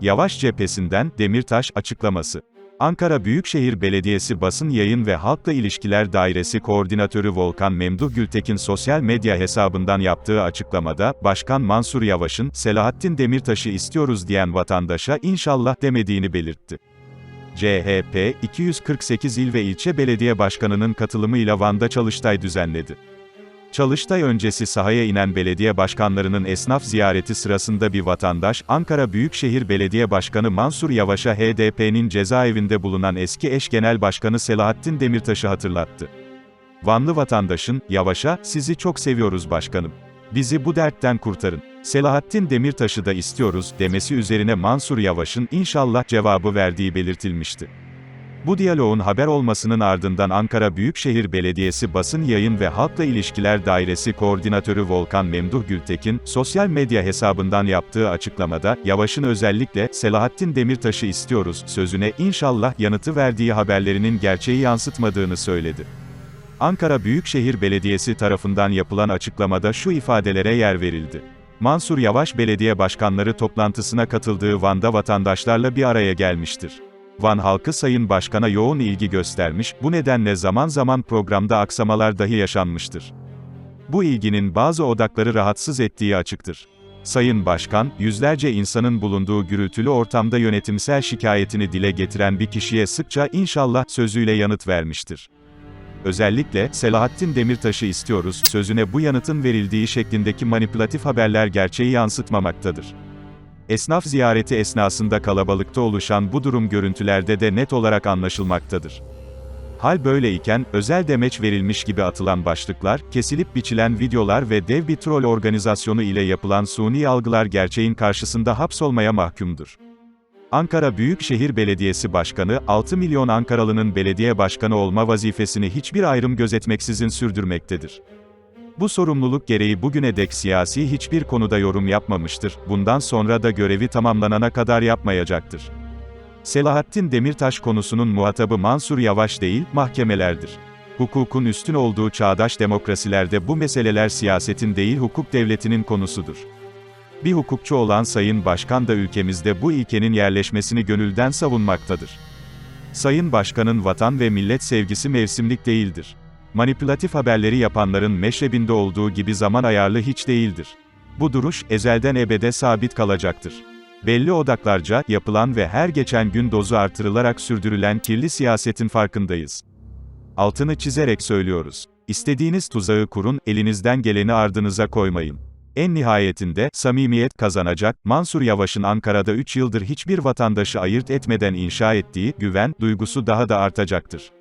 Yavaş cephesinden Demirtaş açıklaması. Ankara Büyükşehir Belediyesi Basın Yayın ve Halkla İlişkiler Dairesi Koordinatörü Volkan Memduh Gültekin sosyal medya hesabından yaptığı açıklamada, Başkan Mansur Yavaş'ın, Selahattin Demirtaş'ı istiyoruz diyen vatandaşa inşallah demediğini belirtti. CHP, 248 il ve ilçe belediye başkanının katılımıyla Van'da Çalıştay düzenledi. Çalıştay öncesi sahaya inen belediye başkanlarının esnaf ziyareti sırasında bir vatandaş, Ankara Büyükşehir Belediye Başkanı Mansur Yavaş'a HDP'nin cezaevinde bulunan eski eş genel başkanı Selahattin Demirtaş'ı hatırlattı. Vanlı vatandaşın, Yavaş'a, sizi çok seviyoruz başkanım. Bizi bu dertten kurtarın. Selahattin Demirtaş'ı da istiyoruz, demesi üzerine Mansur Yavaş'ın inşallah cevabı verdiği belirtilmişti. Bu diyaloğun haber olmasının ardından Ankara Büyükşehir Belediyesi Basın Yayın ve Halkla İlişkiler Dairesi Koordinatörü Volkan Memduh Gültekin, sosyal medya hesabından yaptığı açıklamada, Yavaş'ın özellikle, Selahattin Demirtaş'ı istiyoruz, sözüne inşallah yanıtı verdiği haberlerinin gerçeği yansıtmadığını söyledi. Ankara Büyükşehir Belediyesi tarafından yapılan açıklamada şu ifadelere yer verildi. Mansur Yavaş belediye başkanları toplantısına katıldığı Van'da vatandaşlarla bir araya gelmiştir. Van halkı Sayın Başkan'a yoğun ilgi göstermiş, bu nedenle zaman zaman programda aksamalar dahi yaşanmıştır. Bu ilginin bazı odakları rahatsız ettiği açıktır. Sayın Başkan, yüzlerce insanın bulunduğu gürültülü ortamda yönetimsel şikayetini dile getiren bir kişiye sıkça inşallah sözüyle yanıt vermiştir. Özellikle, Selahattin Demirtaş'ı istiyoruz, sözüne bu yanıtın verildiği şeklindeki manipülatif haberler gerçeği yansıtmamaktadır. Esnaf ziyareti esnasında kalabalıkta oluşan bu durum görüntülerde de net olarak anlaşılmaktadır. Hal böyleyken, özel demeç verilmiş gibi atılan başlıklar, kesilip biçilen videolar ve dev bir troll organizasyonu ile yapılan suni algılar gerçeğin karşısında hapsolmaya mahkumdur. Ankara Büyükşehir Belediyesi Başkanı, 6 milyon Ankaralı'nın belediye başkanı olma vazifesini hiçbir ayrım gözetmeksizin sürdürmektedir. Bu sorumluluk gereği bugüne dek siyasi hiçbir konuda yorum yapmamıştır, bundan sonra da görevi tamamlanana kadar yapmayacaktır. Selahattin Demirtaş konusunun muhatabı Mansur Yavaş değil, mahkemelerdir. Hukukun üstün olduğu çağdaş demokrasilerde bu meseleler siyasetin değil hukuk devletinin konusudur. Bir hukukçu olan Sayın Başkan da ülkemizde bu ilkenin yerleşmesini gönülden savunmaktadır. Sayın Başkan'ın vatan ve millet sevgisi mevsimlik değildir. Manipülatif haberleri yapanların meşrebinde olduğu gibi zaman ayarlı hiç değildir. Bu duruş, ezelden ebede sabit kalacaktır. Belli odaklarca, yapılan ve her geçen gün dozu artırılarak sürdürülen kirli siyasetin farkındayız. Altını çizerek söylüyoruz. İstediğiniz tuzağı kurun, elinizden geleni ardınıza koymayın. En nihayetinde, samimiyet kazanacak, Mansur Yavaş'ın Ankara'da 3 yıldır hiçbir vatandaşı ayırt etmeden inşa ettiği, güven, duygusu daha da artacaktır.